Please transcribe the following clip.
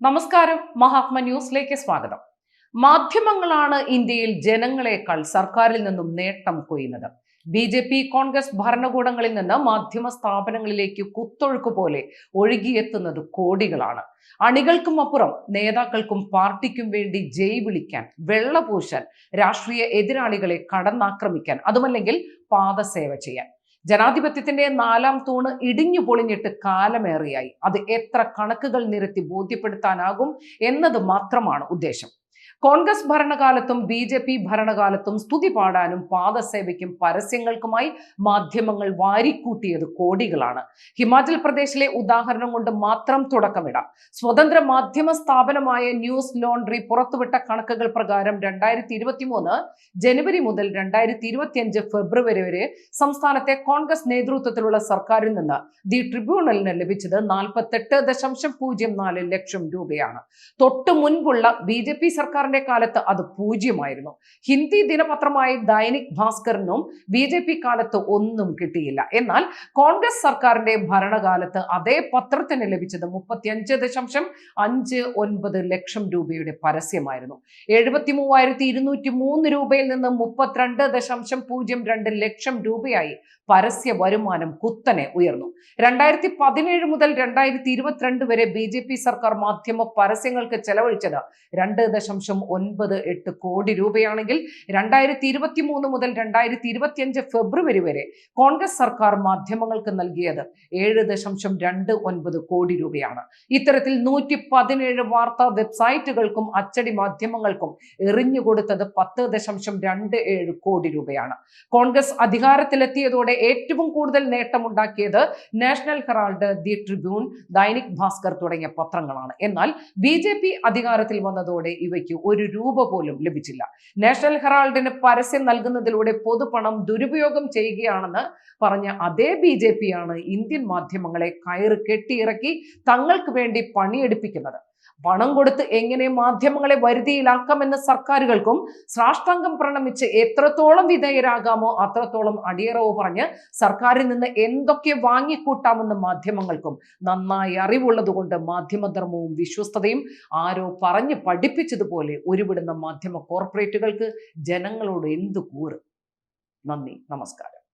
നമസ്കാരം മഹാത്മ ന്യൂസിലേക്ക് സ്വാഗതം. മാധ്യമങ്ങളാണ് ഇന്ത്യയിൽ ജനങ്ങളെക്കാൾ സർക്കാരിൽ നിന്നും നേട്ടം കൊയ്യുന്നത്. ബി ജെ പി കോൺഗ്രസ് ഭരണകൂടങ്ങളിൽ നിന്ന് മാധ്യമ സ്ഥാപനങ്ങളിലേക്ക് കുത്തൊഴുക്ക് പോലെ ഒഴുകിയെത്തുന്നത് കോടികളാണ്. അണികൾക്കും അപ്പുറം നേതാക്കൾക്കും പാർട്ടിക്കും വേണ്ടി ജയ് വിളിക്കാൻ വെള്ളപൂശാൻ രാഷ്ട്രീയ എതിരാളികളെ കടന്നാക്രമിക്കാൻ അതുമല്ലെങ്കിൽ പാദസേവ ചെയ്യാൻ. ജനാധിപത്യത്തിന്റെ നാലാം തൂണ് ഇടിഞ്ഞു പൊളിഞ്ഞിട്ട് കാലമേറെയായി. അത് എത്ര കണക്കുകൾ നിരത്തി ബോധ്യപ്പെടുത്താനാകും എന്നത് മാത്രമാണ് ഉദ്ദേശം. കോൺഗ്രസ് ഭരണകാലത്തും ബി ജെ പി ഭരണകാലത്തും സ്തുതി പാടാനും പാദസേവയ്ക്കും പരസ്യങ്ങൾക്കുമായി മാധ്യമങ്ങൾ വാരിക്കൂട്ടിയത് കോടികളാണ്. ഹിമാചൽ പ്രദേശിലെ ഉദാഹരണം കൊണ്ട് മാത്രം തുടക്കമിടാം. സ്വതന്ത്ര മാധ്യമ സ്ഥാപനമായ ന്യൂസ് ലോണ്ടറി പുറത്തുവിട്ട കണക്കുകൾ പ്രകാരം രണ്ടായിരത്തി ഇരുപത്തി മൂന്ന് ജനുവരി മുതൽ രണ്ടായിരത്തി ഇരുപത്തിയഞ്ച് ഫെബ്രുവരി വരെ സംസ്ഥാനത്തെ കോൺഗ്രസ് നേതൃത്വത്തിലുള്ള സർക്കാരിൽ നിന്ന് ദി ട്രിബ്യൂണലിന് ലഭിച്ചത് നാൽപ്പത്തെട്ട് ദശാംശം പൂജ്യം നാല് ലക്ഷം രൂപയാണ്. തൊട്ടു മുൻപുള്ള ബി ജെ പി സർക്കാരിന്റെ കാലത്ത് അത് പൂജ്യമായിരുന്നു. ഹിന്ദി ദിനപത്രമായ ദൈനിക് ഭാസ്കറിനും ബി ജെ പി കാലത്ത് ഒന്നും കിട്ടിയില്ല. എന്നാൽ കോൺഗ്രസ് സർക്കാരിന്റെ ഭരണകാലത്ത് അതേ പത്രത്തിന് ലഭിച്ചത് മുപ്പത്തിയഞ്ച് ദശാംശം അഞ്ച് ഒൻപത് ലക്ഷം രൂപയുടെ പരസ്യമായിരുന്നു. എഴുപത്തി മൂവായിരത്തി ഇരുന്നൂറ്റി മൂന്ന് രൂപയിൽ നിന്ന് മുപ്പത്തിരണ്ട് ദശാംശം പൂജ്യം രണ്ട് ലക്ഷം രൂപയായി പരസ്യ വരുമാനം കുത്തനെ ഉയർന്നു. രണ്ടായിരത്തി പതിനേഴ് മുതൽ രണ്ടായിരത്തി ഇരുപത്തിരണ്ട് വരെ ബി ജെ പി സർക്കാർ മാധ്യമ പരസ്യങ്ങൾക്ക് ചെലവഴിച്ചത് രണ്ട് ദശാംശം ഒൻപത് എട്ട് കോടി രൂപയാണെങ്കിൽ രണ്ടായിരത്തി ഇരുപത്തി മൂന്ന് മുതൽ രണ്ടായിരത്തി ഇരുപത്തിയഞ്ച് ഫെബ്രുവരി വരെ കോൺഗ്രസ് സർക്കാർ മാധ്യമങ്ങൾക്ക് നൽകിയത് ഏഴ് ദശാംശം രണ്ട് ഒൻപത് കോടി രൂപയാണ്. ഇത്തരത്തിൽ നൂറ്റി പതിനേഴ് വാർത്താ വെബ്സൈറ്റുകൾക്കും അച്ചടി മാധ്യമങ്ങൾക്കും എറിഞ്ഞുകൊടുത്തത് പത്ത് ദശാംശം രണ്ട് ഏഴ് കോടി രൂപയാണ്. കോൺഗ്രസ് അധികാരത്തിലെത്തിയതോടെ ഏറ്റവും കൂടുതൽ നേട്ടമുണ്ടാക്കിയത് National Herald the Tribune Dainik Bhaskar തുടങ്ങിയ പത്രങ്ങളാണ്. എന്നാൽ ബി അധികാരത്തിൽ വന്നതോടെ ഇവയ്ക്ക് ഒരു രൂപ പോലും ലഭിച്ചില്ല. നാഷണൽ ഹെറാൾഡിന് പരസ്യം നൽകുന്നതിലൂടെ പൊതുപണം ദുരുപയോഗം ചെയ്യുകയാണെന്ന് പറഞ്ഞ അതേ ബി ജെ പി ആണ് ഇന്ത്യൻ മാധ്യമങ്ങളെ കയറ് കെട്ടിയിറക്കി തങ്ങൾക്ക് വേണ്ടി പണിയെടുപ്പിക്കുന്നത്. പണം കൊടുത്ത് എങ്ങനെ മാധ്യമങ്ങളെ വരുതിയിലാക്കാമെന്ന് സർക്കാരുകൾക്കും സാഷ്ടാംഗം പ്രണമിച്ച് എത്രത്തോളം വിധേയരാകാമോ അത്രത്തോളം അടിയറവ് പറഞ്ഞ് സർക്കാരിൽ നിന്ന് എന്തൊക്കെ വാങ്ങിക്കൂട്ടാമെന്ന് മാധ്യമങ്ങൾക്കും നന്നായി അറിവുള്ളതുകൊണ്ട് മാധ്യമധർമ്മവും വിശ്വസ്തതയും ആരോ പറഞ്ഞ് പഠിപ്പിച്ചതുപോലെ ഒരുവിടുന്ന മാധ്യമ കോർപ്പറേറ്റുകൾക്ക് ജനങ്ങളോട് എന്തു കൂറ്? നന്ദി. നമസ്കാരം.